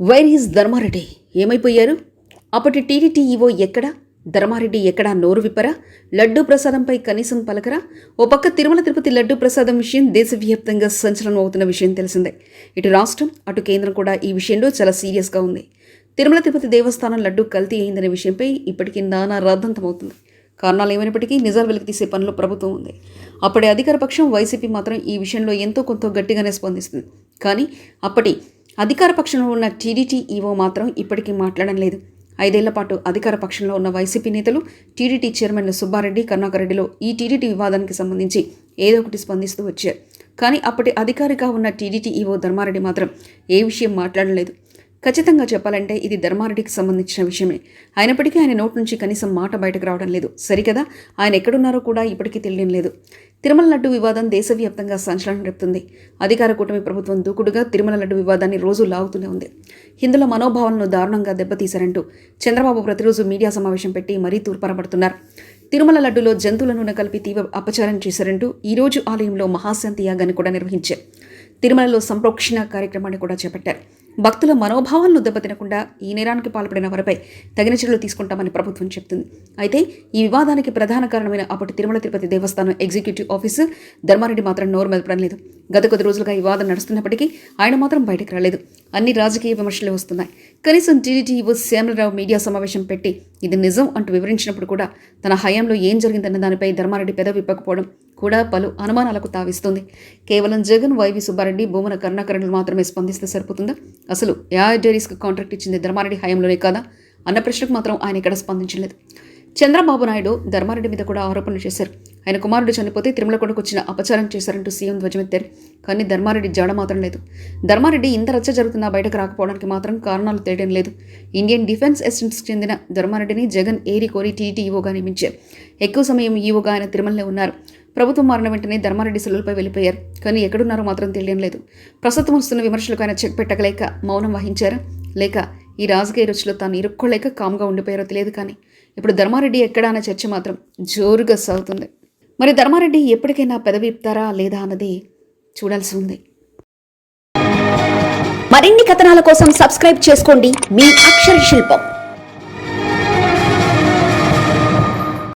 Wire is Dharmareddy ఏమైపోయారు? అప్పటి TDT EO ఎక్కడ? ధర్మారెడ్డి ఎక్కడా? నోరు విప్పరా? లడ్డూ ప్రసాదంపై కనీసం పలకరా? ఓ పక్క తిరుమల తిరుపతి లడ్డూ ప్రసాదం విషయం దేశవ్యాప్తంగా సంచలనం అవుతున్న విషయం తెలిసిందే. ఇటు రాష్ట్రం అటు కేంద్రం కూడా ఈ విషయంలో చాలా సీరియస్గా ఉంది. తిరుమల తిరుపతి దేవస్థానం లడ్డూ కల్తీ అయిందనే విషయంపై ఇప్పటికీ నానా రాద్ధాంతమవుతుంది కారణాలు ఏమైనప్పటికీ నిజాలు వెలికి తీసే పనిలో ప్రభుత్వం ఉంది. అప్పటి అధికార పక్షం వైసీపీ మాత్రం ఈ విషయంలో ఎంతో కొంత గట్టిగానే స్పందిస్తుంది. కానీ అప్పటి అధికార పక్షంలో ఉన్న టీడీటీ ఈవో మాత్రం ఇప్పటికీ మాట్లాడడం లేదు. ఐదేళ్ళ పాటు అధికార పక్షంలో ఉన్న వైసీపీ నేతలు టీడీటీ చైర్మన్ సుబ్బారెడ్డి కరుణాకర్రెడ్డిలో ఈ టీడీటీ వివాదానికి సంబంధించి ఏదో ఒకటి స్పందిస్తూ వచ్చారు. కానీ అప్పటి అధికారిగా ఉన్న టీడీటీ ఈవో ధర్మారెడ్డి మాత్రం ఏ విషయం మాట్లాడలేదు. ఖచ్చితంగా చెప్పాలంటే ఇది ధర్మారెడ్డికి సంబంధించిన విషయమే. అయినప్పటికీ ఆయన నోటి నుంచి కనీసం మాట బయటకు రావడం లేదు. సరికదా? ఆయన ఎక్కడున్నారో కూడా ఇప్పటికీ తెలియడం లేదు. తిరుమల లడ్డు వివాదం దేశవ్యాప్తంగా సంచలనం రేపుతుంది. అధికార కూటమి ప్రభుత్వం దూకుడుగా తిరుమల లడ్డు వివాదాన్ని రోజు లాగుతూనే ఉంది. హిందుల మనోభావాలను దారుణంగా దెబ్బతీశారంటూ చంద్రబాబు ప్రతిరోజు మీడియా సమావేశం పెట్టి మరీ తూర్పరపడుతున్నారు తిరుమల లడ్డులో జంతువుల నూనె కలిపి తీవ్ర అపచారం చేశారంటూ ఈరోజు ఆలయంలో మహాశాంతి యాగాన్ని కూడా నిర్వహించారు. తిరుమలలో సంప్రోక్షణ కార్యక్రమాన్ని కూడా చేపట్టారు. భక్తుల మనోభావాలను దెబ్బతినకుండా ఈ నేరానికి పాల్పడిన వారిపై తగిన చర్యలు తీసుకుంటామని ప్రభుత్వం చెప్తుంది. అయితే ఈ వివాదానికి ప్రధాన కారణమైన అప్పటి తిరుమల తిరుపతి దేవస్థానం ఎగ్జిక్యూటివ్ ఆఫీసర్ ధర్మారెడ్డి మాత్రం నోరు మెదపడం లేదు గత కొద్ది రోజులుగా ఈ వివాదం నడుస్తున్నప్పటికీ ఆయన మాత్రం బయటకు రాలేదు. అన్ని రాజకీయ విమర్శలు వస్తున్నాయి. కనీసం టీడీటీ యువ శ్యామలరావు మీడియా సమావేశం పెట్టి ఇది నిజం అంటూ వివరించినప్పుడు కూడా తన హయాంలో ఏం జరిగిందన్న దానిపై ధర్మారెడ్డి పెదవిప్పకపోవడం కూడా పలు అనుమానాలకు తావిస్తుంది. కేవలం జగన్ వైవి సుబ్బారెడ్డి భూమన కరుణాకరణలు మాత్రమే స్పందిస్తే సరిపోతుందా? అసలు ఏఐ డైరీస్కి కాంట్రాక్ట్ ఇచ్చింది ధర్మారెడ్డి హయాంలోనే కాదా? అన్న ప్రశ్నకు మాత్రం ఆయన ఇక్కడ స్పందించలేదు. చంద్రబాబు నాయుడు ధర్మారెడ్డి మీద కూడా ఆరోపణలు చేశారు. ఆయన కుమారుడు చనిపోతే తిరుమలకొండకు వచ్చిన అపచారం చేశారంటూ సీఎం ధ్వజమెత్తారు కానీ ధర్మారెడ్డి జాడ మాత్రం లేదు. ధర్మారెడ్డి ఇంత రచ్చ జరుగుతున్నా బయటకు రాకపోవడానికి మాత్రం కారణాలు తేయడం లేదు. ఇండియన్ డిఫెన్స్ ఎస్టెంట్స్కి చెందిన ధర్మారెడ్డిని జగన్ ఏరి కోరి టీటీఈఓగా నియమించారు. ఎక్కువ సమయం ఈవోగా ఆయన తిరుమలలో ఉన్నారు. ప్రభుత్వం మారిన వెంటనే ధర్మారెడ్డి సెలవులపై వెళ్ళిపోయారు. కానీ ఎక్కడున్నారో మాత్రం తెలియడం లేదు. ప్రస్తుతం వస్తున్న విమర్శలకు ఆయన చెక్ పెట్టగలేక మౌనం వహించారు. లేక ఈ రాజకీయ రుచిలో తాను ఇరుక్కోలేక కామ్గా ఉండిపోయారో తెలియదు కానీ ఇప్పుడు ధర్మారెడ్డి ఎక్కడా అనే చర్చ మాత్రం జోరుగా సాగుతుంది. మరి ధర్మారెడ్డి ఎప్పటికైనా పెదవిప్తారా లేదా అన్నది చూడాల్సి ఉంది. మరిన్ని కథనాల కోసం సబ్స్క్రైబ్ చేసుకోండి. మీ అక్షర శిల్పం.